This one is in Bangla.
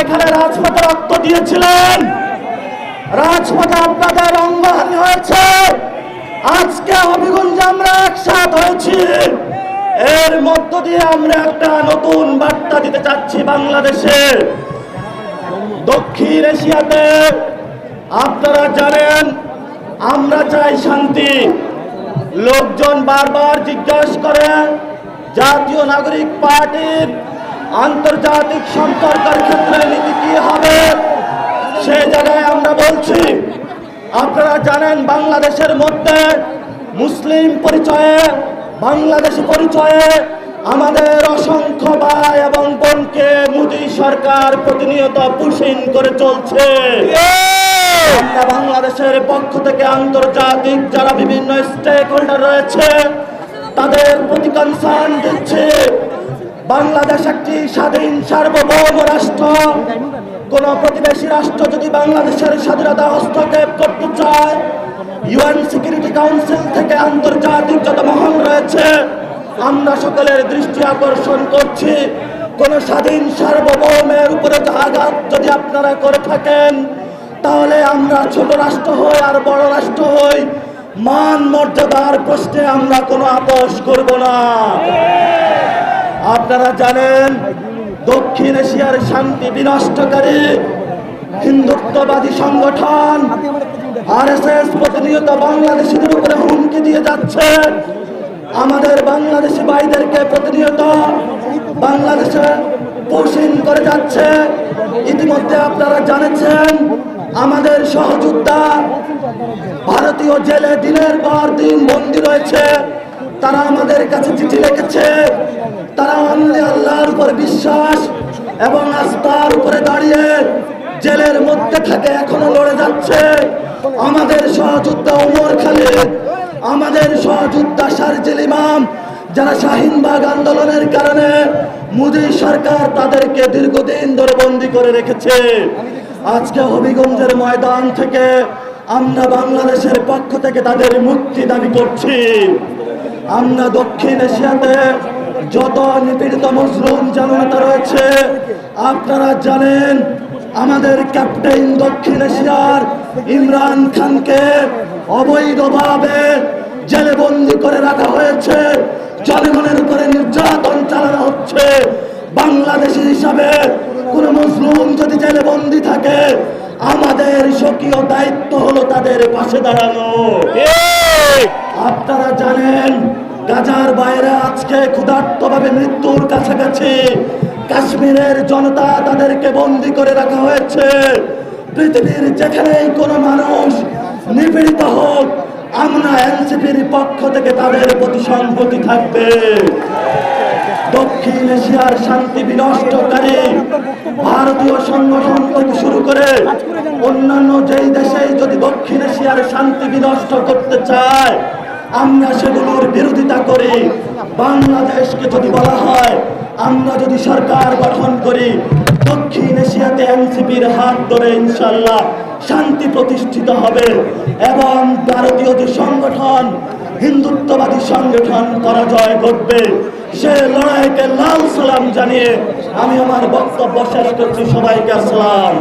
এখানে দিয়েছিলেন। হয়েছে। আজকে আমরা একসাথ হয়েছি। এর মধ্য দিয়ে আমরা একটা নতুন বার্তা দিতে চাচ্ছি বাংলাদেশে। দক্ষিণ এশিয়াতে আপনারা জানেন, আমরা চাই শান্তি। লোকজন বারবার জিজ্ঞাসা করে, জাতীয় নাগরিক পার্টির আন্তর্জাতিক সম্পর্কের ক্ষেত্রে নীতি কি হবে? সে জায়গায় আমরা বলছি, আপনারা জানেন বাংলাদেশের মধ্যে মুসলিম পরিচয়ে, বাংলাদেশি পরিচয়ে আমাদের অসংখ্য ভাই এবং বোনকে মোদী সরকার প্রতিনিয়ত পুষিন করে চলছে। আমরা বাংলাদেশের পক্ষ থেকে আন্তর্জাতিক যারা বিভিন্ন স্টেক হোল্ডার রয়েছে, তাদের প্রতি কনসার্ন দিচ্ছে। বাংলাদেশ একটি স্বাধীন সার্বভৌম রাষ্ট্র। কোন প্রতিবেশী রাষ্ট্র যদি বাংলাদেশের স্বাধীনতা হস্তক্ষেপ করতে চায় ইউএন সিকিউরিটি কাউন্সিল থেকে আন্তর্জাতিক যত মহল রয়েছে, আমরা সকলের দৃষ্টি আকর্ষণ করছি, কোন স্বাধীন সার্বভৌমের উপরে আঘাত যদি আপনারা করে থাকেন, তাহলে আমরা ছোট রাষ্ট্র হই আর বড় রাষ্ট্র হই। মান মর্যাদার প্রশ্নে আমরা কোনো আপোষ করব না। আপনারা জানেন, দক্ষিণ এশিয়ার শান্তি বিনষ্টকারী হিন্দুত্ববাদী সংগঠন আরএসএস প্রতিনিয়ত বাংলাদেশিদের উপরে হুমকি দিয়ে যাচ্ছে। আমাদের বাংলাদেশি ভাইদেরকে প্রতিনিয়ত বাংলাদেশে পোষণ করে যাচ্ছে। ইতিমধ্যে আপনারা জানেছেন, আমাদের সহযোদ্ধা ভারতীয় জেলে দিনের পর দিন বন্দী রয়েছে। তারা আমাদের কাছে চিঠি লিখেছে। তারা অনলি আল্লাহর উপর বিশ্বাস এবং আস্থার উপরে দাঁড়িয়ে জেলের মধ্যে থাকে, এখনও লড়ে যাচ্ছে। আমাদের সহযোদ্ধা উমর খালিদ, আমাদের সহযোদ্ধা শারজিল ইমাম, যারা শাহিনবাগ আন্দোলনের কারণে মোদী সরকার তাদেরকে দীর্ঘদিন ধরে বন্দী করে রেখেছে। আজকে হবিগঞ্জের ময়দান থেকে আমরা বাংলাদেশের পক্ষ থেকে তাদের মুক্তি দাবি করছি। আমরা দক্ষিণ এশিয়াতে যত নিপীড়িত মুসলিম জনতা রয়েছে, আপনারা জানেন আমাদের ক্যাপ্টেন দক্ষিণ এশিয়ার ইমরান খানকে অবৈধভাবে জেলে বন্দি করে রাখা হয়েছে। জনগণের উপরে নির্যাতন চালানো হচ্ছে। বাংলাদেশি হিসাবে কোন মুসলিম যদি জেলে বন্দি থাকে, আমাদের স্বকীয় দায়িত্ব হলো তাদের পাশে দাঁড়ানো। আপনারা জানেন, গাজার বাইরে আজকে ক্ষুধার্তভাবে মৃত্যুর কাছাকাছি কাশ্মীরের জনতা তাদেরকে বন্দি করে রাখা হয়েছে। পৃথিবীর যেখানেই কোনো মানুষ নিপীড়িত হোক, আমরা এনসিপির পক্ষ থেকে তাদের প্রতি সংহতি থাকবে। দক্ষিণ এশিয়ার শান্তি বিনষ্টকারী ভারতীয় সংগঠন থেকে শুরু করে অন্যান্য যেই দেশে যদি দক্ষিণ এশিয়ার শান্তি বিনষ্ট করতে চায় আমরা সেগুলোর বিরোধিতা করি। বাংলাদেশকে যদি বলা হয়, আমরা যদি সরকার গঠন করি, দক্ষিণ এশিয়াতে এনসিপির হাত ধরে ইনশাল্লাহ শান্তি প্রতিষ্ঠিত হবে এবং ভারতীয় যে সংগঠন, হিন্দুত্ববাদী সংগঠন করা পরাজয় ঘটবে, সে লড়াইকে লাল সালাম জানিয়ে আমি আমার বক্তব্য শেষ করছি। সবাইকে আসসালাম।